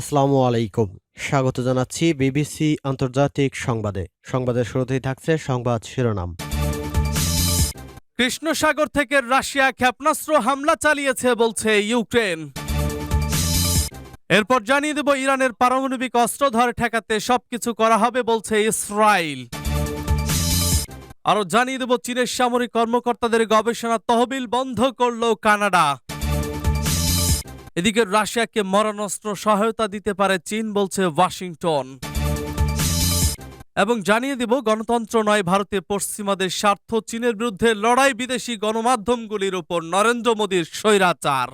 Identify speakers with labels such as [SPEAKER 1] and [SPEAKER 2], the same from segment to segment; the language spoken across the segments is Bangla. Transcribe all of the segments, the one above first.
[SPEAKER 1] আসসালামু আলাইকুম। স্বাগত জানাচ্ছি বিবিসি আন্তর্জাতিক সংবাদে। সংবাদের শুরুতেই থাকছে সংবাদ শিরোনাম।
[SPEAKER 2] কৃষ্ণ সাগর থেকে রাশিয়া ক্ষেপণাস্ত্র হামলা চালিয়েছে বলছে ইউক্রেন। এরপর জানিয়ে দেব ইরানের পারমাণবিক অস্ত্র ধরে ঠেকাতে সবকিছু করা হবে বলছে ইসরায়েল আরও জানিয়ে দেব চীনের সামরিক কর্মকর্তাদের গবেষণা তহবিল বন্ধ করল কানাডা। এদিকে রাশিয়াকে মরণাস্ত্র সহায়তা দিতে পারে চীন, বলছে ওয়াশিংটন। এবং জানিয়ে দিব, গণতন্ত্র নয়, ভারতে পশ্চিমাদের স্বার্থ, চীনের বিরুদ্ধে লড়াই বিদেশি গণমাধ্যমগুলির উপর নরেন্দ্র মোদীর স্বৈরাচার।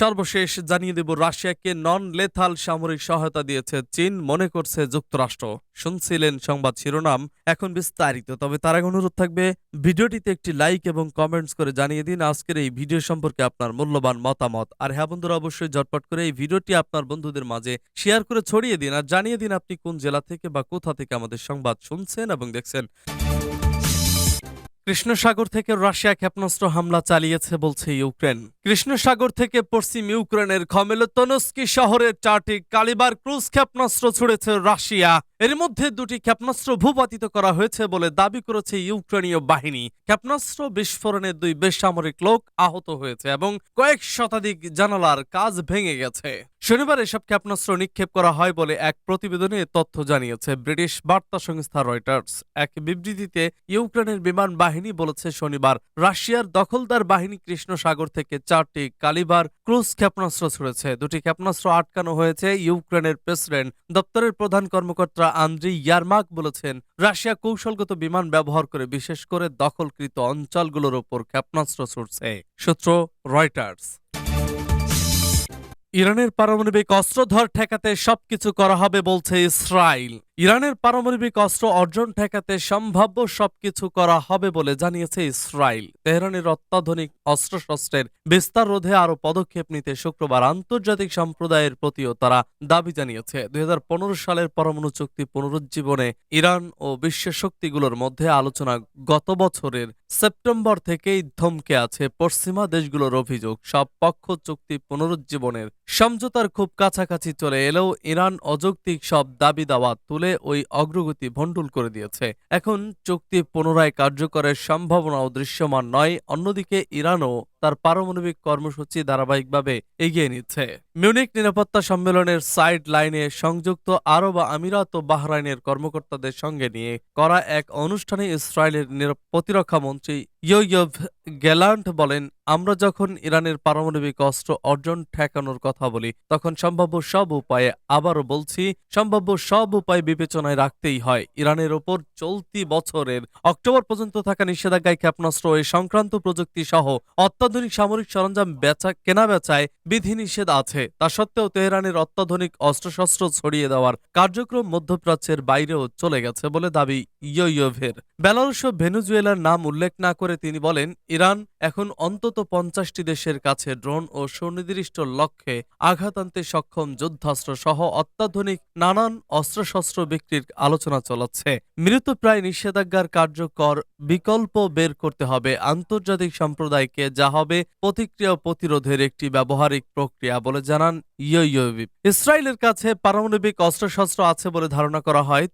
[SPEAKER 2] সর্বশেষ জানিয়ে দেব, রাশিয়াকে নন লেথাল সামরিক সহায়তা দিয়েছে চীন, মনে করছে যুক্তরাষ্ট্র। শুনছিলেন সংবাদ শিরোনাম, এখন বিস্তারিত। তবে তার আগে অনুরোধ থাকবে, ভিডিওটিতে একটি লাইক এবং কমেন্টস করে জানিয়ে দিন, আজকের এই ভিডিও সম্পর্কে আপনার মূল্যবান মতামত। আর হ্যাঁ বন্ধুরা, অবশ্যই ঝটপট করে এই ভিডিওটি আপনার বন্ধুদের মাঝে শেয়ার করে ছড়িয়ে দিন, আর জানিয়ে দিন আপনি কোন জেলা থেকে বা কোথা থেকে আমাদের সংবাদ শুনছেন এবং দেখছেন। কৃষ্ণসাগর থেকে রাশিয়া ক্ষেপণাস্ত্র হামলা চালিয়েছে বলছে ইউক্রেন। কৃষ্ণসাগর থেকে পশ্চিম ইউক্রেনের খমেলতনস্কি শহরের চারটি কালিবার ক্রুজ ক্ষেপণাস্ত্র ছুড়েছে রাশিয়া। এর মধ্যে দুটি ক্ষেপণাস্ত্র ভূপাতিত করা হয়েছে বলে দাবি করেছে ইউক্রেনীয় বাহিনী। ক্ষেপণাস্ত্র বিস্ফোরণে দুই বেসামরিক লোক আহত হয়েছে এবং কয়েক শতাধিক জানালার কাজ ভেঙে গেছে। শনিবার এসব ক্ষেপণাস্ত্র নিক্ষেপ করা হয় বলে এক প্রতিবেদনে তথ্য জানিয়েছে ব্রিটিশ বার্তা সংস্থা রয়টার্স। এক বিবৃতিতে ইউক্রেনের বিমান বাহিনী বলেছে শনিবার রাশিয়ার দখলদার বাহিনী কৃষ্ণ সাগর থেকে চারটি কালিবার ক্রুজ ক্ষেপণাস্ত্র ছুড়েছে। দুটি ক্ষেপণাস্ত্র আটকানো হয়েছে, ইউক্রেনের প্রেসিডেন্ট, দপ্তরের প্রধান কর্মকর্তা আন্দ্রি ইয়ারমাক বলেছেন, রাশিয়া কৌশলগত বিমান ব্যবহার করে বিশেষ করে দখলকৃত অঞ্চলগুলোর ওপর ক্ষেপণাস্ত্র ছুটছে সূত্র রয়টার্স। ইরানের পারমাণবিক অস্ত্রধর ঠেকাতে সবকিছু করা হবে বলছে ইসরায়েল ইরানের পারমাণবিক অস্ত্র অর্জন ঠেকাতে সম্ভাব্য সবকিছু করা হবে বলে জানিয়েছে ইসরায়েল। তেহরানের অত্যাধুনিক অস্ত্রশস্ত্রের বিস্তার রোধে আরও পদক্ষেপ নিতে শুক্রবার আন্তর্জাতিক সম্প্রদায়ের প্রতিও তারা দাবি জানিয়েছে। দুই সালের পরমাণু চুক্তি পুনরুজ্জীবনে ইরান ও বিশ্ব শক্তিগুলোর মধ্যে আলোচনা গত বছরের সেপ্টেম্বর থেকেই ধমকে আছে পশ্চিমা দেশগুলোর অভিযোগ। সব পক্ষ চুক্তি পুনরুজ্জীবনের সমঝোতার খুব কাছাকাছি চলে এলেও ইরান অযৌক্তিক সব দাবি দাওয়া তুলে ওই অগ্রগতি ভণ্ডুল করে দিয়েছে। এখন চুক্তি পুনরায় কার্যকরের সম্ভাবনাও দৃশ্যমান নয়। অন্যদিকে ইরানও তার পারমাণবিক কর্মসূচি ধারাবাহিকভাবে এগিয়ে নিচ্ছে। মিউনিক নিরাপত্তা সম্মেলনের সাইড লাইনে সংযুক্ত আরব আমিরাত ও বাহরাইনের কর্মকর্তাদের সঙ্গে নিয়ে করা এক অনুষ্ঠানে ইসরায়েলের প্রতিরক্ষা মন্ত্রী ইয়ইয়ভ গ্যালান্ট বলেন, আমরা যখন ইরানের পারমাণবিক অস্ত্র অর্জন ঠেকানোর কথা বলি, তখন সম্ভাব্য সব উপায়ে আবারও বলছি, সম্ভাব্য সব উপায় বিবেচনায় রাখতেই হয়। ইরানের ওপর চলতি বছরের অক্টোবর পর্যন্ত থাকা নিষেধাজ্ঞায় ক্ষেপণাস্ত্র এ সংক্রান্ত প্রযুক্তি সহ অত্যাধুনিক সামরিক সরঞ্জাম বেচা কেনা বেচায় বিধিনিষেধ আছে। তা সত্ত্বেও তেহরানের অত্যাধুনিক অস্ত্রশস্ত্র ছড়িয়ে দেওয়ার কার্যক্রম মধ্যপ্রাচ্যের বাইরেও চলে গেছে বলে দাবি ইয়োইয়োভের। বেলারুশ ও ভেনুজুয়েলার নাম উল্লেখ না করে তিনি বলেন, ইরান এখন অন্তত পঞ্চাশটি দেশের কাছে ড্রোন ও সুনির্দিষ্ট লক্ষ্যে আঘাত আনতে সক্ষম যুদ্ধাস্ত্র সহ অত্যাধুনিক নানান অস্ত্রশস্ত্র বিক্রির আলোচনা চলাচ্ছে। মৃতপ্রায় নিষেধাজ্ঞার কার্যকর বিকল্প বের করতে হবে আন্তর্জাতিক সম্প্রদায়কে যা হবে প্রতিক্রিয়া প্রতিরোধের একটি ব্যবহারিক প্রক্রিয়া বলে জানান ইয়োইয়োভিপ ইসরায়েলের কাছে পারমাণবিক অস্ত্রশস্ত্র আছে বলে ধারণা করা হয়।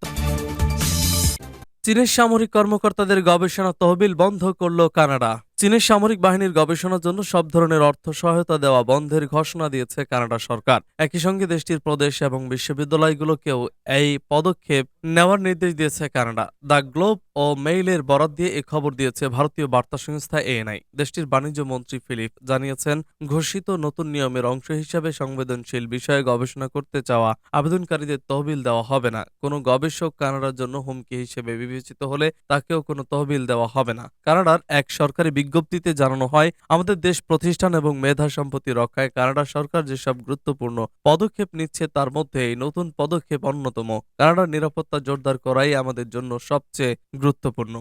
[SPEAKER 2] চীনের সামরিক কর্মকর্তাদের গবেষণা তহবিল বন্ধ করল কানাডা। চীনের সামরিক বাহিনীর গবেষণার জন্য সব ধরনের অর্থ সহায়তা দেওয়া বন্ধের ঘোষণা দিয়েছে কানাডা সরকার। একই সঙ্গে দেশটির প্রদেশ এবং বিশ্ববিদ্যালয়গুলোকেও এই পদক্ষেপ নেওয়ার নির্দেশ দিয়েছে কানাডা। দ্য গ্লোব ও মেইলের বরাত দিয়ে এ খবর দিয়েছে ভারতীয় বার্তা সংস্থা এএনআই। দেশটির বাণিজ্য মন্ত্রী ফিলিপ জানিয়েছেন, ঘোষিত নতুন নিয়মের অংশ হিসাবে সংবেদনশীল বিষয়ে গবেষণা করতে চাওয়া আবেদনকারীদের তহবিল দেওয়া হবে না। কোনো গবেষক কানাডার জন্য হুমকি হিসেবে বিবেচিত হলে তাকেও কোনো তহবিল দেওয়া হবে না। কানাডার এক সরকারি বিজ্ঞপ্তিতে জানানো হয়, আমাদের দেশ প্রতিষ্ঠান এবং মেধা সম্পত্তি রক্ষায় কানাডা সরকার যেসব গুরুত্বপূর্ণ পদক্ষেপ নিচ্ছে তার মধ্যে এই নতুন পদক্ষেপ অন্যতম। কানাডার নিরাপত্তা জোরদার করাই আমাদের জন্য সবচেয়ে গুরুত্বপূর্ণ।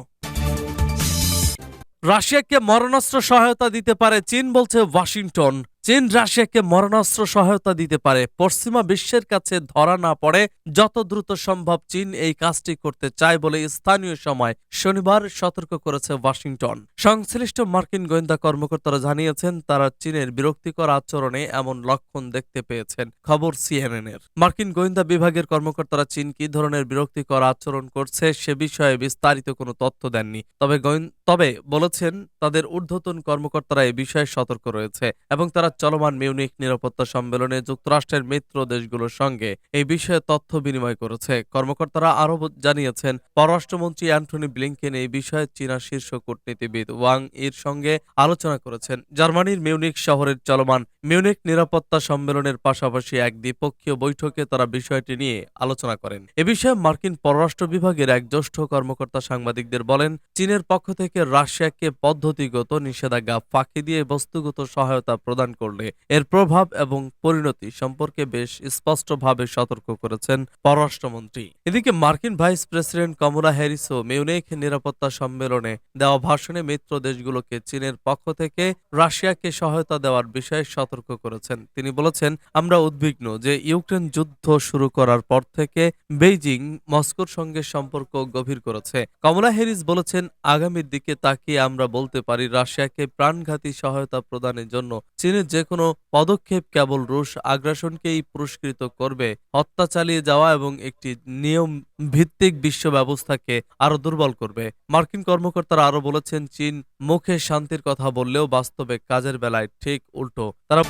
[SPEAKER 2] রাশিয়াকে মরণাস্ত্র সহায়তা দিতে পারে চীন বলছে ওয়াশিংটন। চীন রাশিয়াকে মরণাস্ত্র সহায়তা দিতে পারে। পশ্চিমা বিশ্বের কাছে ধরা না পড়ে যত দ্রুত সম্ভব চীন এই কাজটি করতে চায় বলে স্থানীয় সময় শনিবার সতর্ক করেছে ওয়াশিংটন। সংশ্লিষ্ট মার্কিন গোয়েন্দা কর্মকর্তারা জানিয়েছেন, তারা চীনের বিরক্তিকর আচরণে এমন লক্ষণ দেখতে পেয়েছেন, খবর সিএনএন এর মার্কিন গোয়েন্দা বিভাগের কর্মকর্তারা চীন কি ধরনের বিরক্তিকর আচরণ করছে সে বিষয়ে বিস্তারিত কোনো তথ্য দেননি, তবে গোয়েন- তবে বলেছেন, তাদের ঊর্ধ্বতন কর্মকর্তারা এ বিষয়ে সতর্ক রয়েছে এবং তারা চলমান মিউনিক নিরাপত্তা সম্মেলনে যুক্তরাষ্ট্রের মিত্র দেশগুলোর সঙ্গে এই বিষয়ে তথ্য বিনিময় করেছে। কর্মকর্তারা আরও জানিয়েছেন, পররাষ্ট্রমন্ত্রী অ্যান্টনি ব্লিংকেন এই বিষয়ে চীনা শীর্ষ কূটনীতিবিদ ওয়াং এর সঙ্গে আলোচনা করেছেন। জার্মানির মিউনিক শহরের চলমান মিউনিক নিরাপত্তা সম্মেলনের পাশাপাশি এক দ্বিপক্ষীয় বৈঠকে তারা বিষয়টি নিয়ে আলোচনা করেন। এ বিষয়ে মার্কিন পররাষ্ট্র বিভাগের এক জ্যেষ্ঠ কর্মকর্তা সাংবাদিকদের বলেন, চীনের পক্ষ থেকে রাশিয়াকে পদ্ধতিগত নিষেধাজ্ঞা ফাঁকি দিয়ে বস্তুগত সহায়তা প্রদান করলে এর প্রভাব এবং পরিণতি সম্পর্কে বেশ স্পষ্টভাবে সতর্ক করেছেন পররাষ্ট্রমন্ত্রী। এদিকে মার্কিন ভাইস প্রেসিডেন্ট কমলা হ্যারিসও মিউনিক নিরাপত্তা সম্মেলনে দেওয়া ভাষণে মিত্র দেশগুলোকে চীনের পক্ষ থেকে রাশিয়াকে সহায়তা দেওয়ার বিষয়ে সতর্ক করেছেন। তিনি বলেছেন, আমরা উদ্বিগ্ন যে ইউক্রেন যুদ্ধ শুরু করার পর থেকে বেইজিং মস্কোর সঙ্গে সম্পর্ক গভীর করেছে। কমলা হ্যারিস বলেছেন আগামীর দিকে তাকিয়ে আমরা বলতে পারি, রাশিয়াকে প্রাণঘাতী সহায়তা প্রদানের জন্য চীনের যে কোনো পদক্ষেপ কেবল রুশ আগ্রাসনকেই পুরস্কৃত করবে। হত্যা চালিয়ে যাওয়া এবং একটি নিয়ম ভিত্তিক বিশ্ব ব্যবস্থাকে আরও দুর্বল করবে। মার্কিন কর্মকর্তারা আরও বলেছেন, চীন মুখে শান্তির কথা বললেও বাস্তবে কাজের বেলায় ঠিক উল্টো। তারা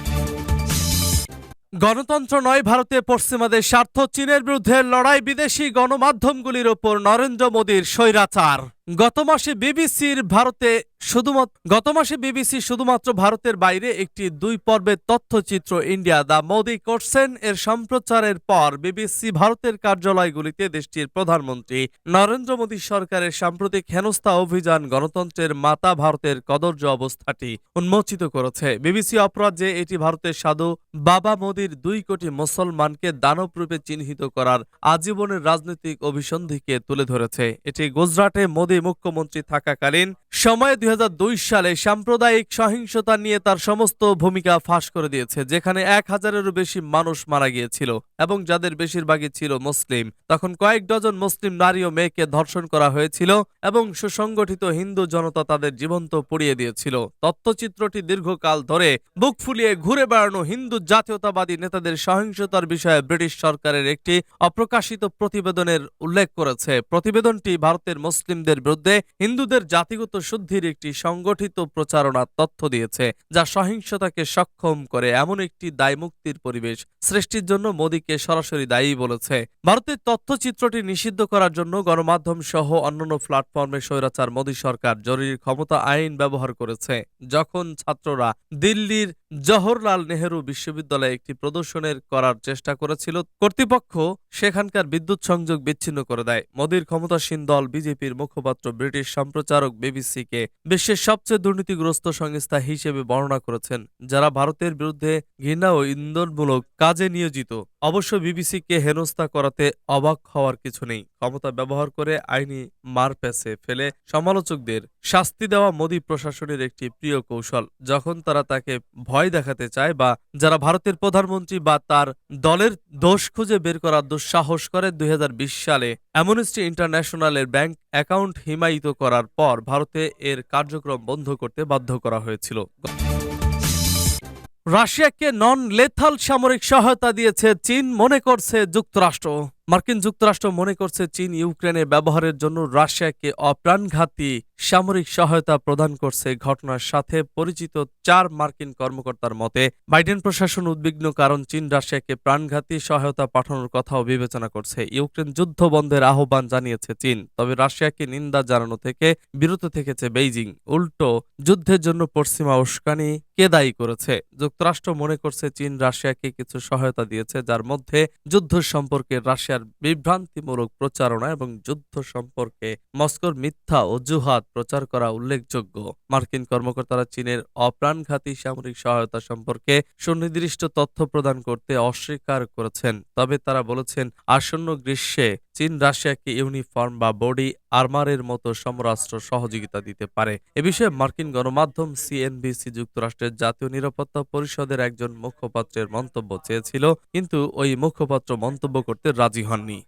[SPEAKER 2] গণতন্ত্র নয় ভারতে পশ্চিমাদের স্বার্থ, চীনের বিরুদ্ধে লড়াই বিদেশি গণমাধ্যমগুলির ওপর নরেন্দ্র মোদীর স্বৈরাচার। গত মাসে বিবিসির ভারতে শুধুমাত্র গত মাসে বিবিসি শুধুমাত্র ভারতের বাইরে একটি দুই পর্বের তথ্যচিত্র ইন্ডিয়া, দ্য মোদি করছেন এর সম্প্রচারের পর বিবিসি ভারতের কার্যালয়গুলিতে দেশটির প্রধানমন্ত্রী নরেন্দ্র মোদী সরকারের সাম্প্রতিক হেনস্থা অভিযান গণতন্ত্রের মাতা ভারতের কদর্য অবস্থাটি উন্মোচিত করেছে। বিবিসি অপরাধ যে এটি ভারতের সাধু বাবা মোদীর দুই কোটি মুসলমানকে দানবরূপে চিহ্নিত করার আজীবনের রাজনৈতিক অভিসন্ধিকে তুলে ধরেছে। এটি গুজরাটে মোদী মুখ্যমন্ত্রী থাকাকালীন সময়ে দুই সালে সাম্প্রদায়িক সহিংসতা নিয়ে তার সমস্ত ভূমিকা ফাঁস করে দিয়েছে, যেখানে এক হাজারেরও বেশি মানুষ মারা গিয়েছিল এবং যাদের বেশিরভাগই ছিল মুসলিম। তখন কয়েক ডজন মুসলিম নারী ও মেয়েকে ধর্ষণ করা হয়েছিল এবং সুসংগঠিত হিন্দু জনতা তাদের জীবন্ত পুড়িয়ে দিয়েছিল। তথ্যচিত্রটি দীর্ঘকাল ধরে বুক ফুলিয়ে ঘুরে বেড়ানো হিন্দু জাতীয়তাবাদী নেতাদের সহিংসতার বিষয়ে ব্রিটিশ সরকারের একটি অপ্রকাশিত প্রতিবেদনের উল্লেখ করেছে। প্রতিবেদনটি ভারতের মুসলিমদের বিরুদ্ধে হিন্দুদের জাতিগত শুদ্ধির একটি সংগঠিত প্রচারণার তথ্য দিয়েছে, যা সহিংসতাকে সক্ষম করে এমন একটি দায়মুক্তির পরিবেশ সৃষ্টির জন্য মোদীকে সরাসরি দায়ী বলেছে। ভারতের তথ্যচিত্রটি নিষিদ্ধ করার জন্য গণমাধ্যম সহ অন্যান্য প্ল্যাটফর্মে স্বৈরাচার, মোদী সরকার জরুরি ক্ষমতা আইন ব্যবহার করেছে। যখন ছাত্ররা দিল্লির জওহরলাল নেহেরু বিশ্ববিদ্যালয়ে একটি প্রদর্শনের করার চেষ্টা করেছিল। কর্তৃপক্ষ সেখানকার বিদ্যুৎ সংযোগ বিচ্ছিন্ন করে দেয়। মোদীর ক্ষমতাসীন দল বিজেপির মুখপাত্র ব্রিটিশ সম্প্রচারক বিবিসিকে বিশ্বের সবচেয়ে দুর্নীতিগ্রস্ত সংস্থা হিসেবে বর্ণনা করেছেন, যারা ভারতের বিরুদ্ধে ঘৃণা ও ইন্ধনমূলক কাজে নিয়োজিত। অবশ্য বিবিসিকে হেনস্থা করাতে অবাক হওয়ার কিছু নেই। ক্ষমতা ব্যবহার করে আইনি মারপ্যাসে ফেলে সমালোচকদের শাস্তি দেওয়া মোদী প্রশাসনের একটি প্রিয় কৌশল। যখন তারা তাকে ভয় দেখাতে চায় বা যারা ভারতের প্রধানমন্ত্রী বা তার দলের দোষ খুঁজে বের করার দুঃসাহস করে দু হাজার বিশ সালে অ্যামনেস্টি ইন্টারন্যাশনালের ব্যাংক অ্যাকাউন্ট হিমায়িত করার পর ভারতে এর কার্যক্রম বন্ধ করতে বাধ্য করা হয়েছিল। রাশিয়াকে নন লেথাল সামরিক সহায়তা দিয়েছে চীন মনে করছে যুক্তরাষ্ট্র। মার্কিন যুক্তরাষ্ট্র মনে করছে চীন ইউক্রেনে ব্যবহারের জন্য রাশিয়াকে অপ্রাণঘাতী সামরিক সহায়তা প্রদান করছে ঘটনার সাথে পরিচিত চার মার্কিন কর্মকর্তার মতে, বাইডেন প্রশাসন উদ্বিগ্ন কারণ চীন রাশিয়াকে প্রাণঘাতী সহায়তা পাঠানোর কথাও বিবেচনা করছে। ইউক্রেন যুদ্ধ বন্ধের আহ্বান জানিয়েছে চীন, তবে রাশিয়াকে নিন্দা জানানো থেকে বিরত থেকেছে বেইজিং। উল্টো, যুদ্ধের জন্য পশ্চিমা উস্কানি কে দায়ী করেছে? যুক্তরাষ্ট্র মনে করছে চীন রাশিয়াকে কিছু সহায়তা দিয়েছে, যার মধ্যে যুদ্ধ সম্পর্কে রাশিয়ার বিভ্রান্তিমূলক প্রচারণা এবং যুদ্ধ সম্পর্কে মস্কোর মিথ্যা অজুহাত প্রচার করা উল্লেখযোগ্য। মার্কিন কর্মকর্তারা চীনের অপ্রাণঘাতী সামরিক সহায়তা সম্পর্কে সুনির্দিষ্ট তথ্য প্রদান করতে অস্বীকার করেছেন, তবে তারা বলেছেন, আসন্ন গ্রীষ্মে চীন, রাশিয়াকে ইউনিফর্ম বা বডি আর্মারের মতো সমরাষ্ট্র সহযোগিতা দিতে পারে। এ বিষয়ে মার্কিন গণমাধ্যম সিএনবিসি যুক্তরাষ্ট্রের জাতীয় নিরাপত্তা পরিষদের একজন মুখপাত্রের মন্তব্য চেয়েছিল, কিন্তু ওই মুখপাত্র মন্তব্য করতে রাজি হননি।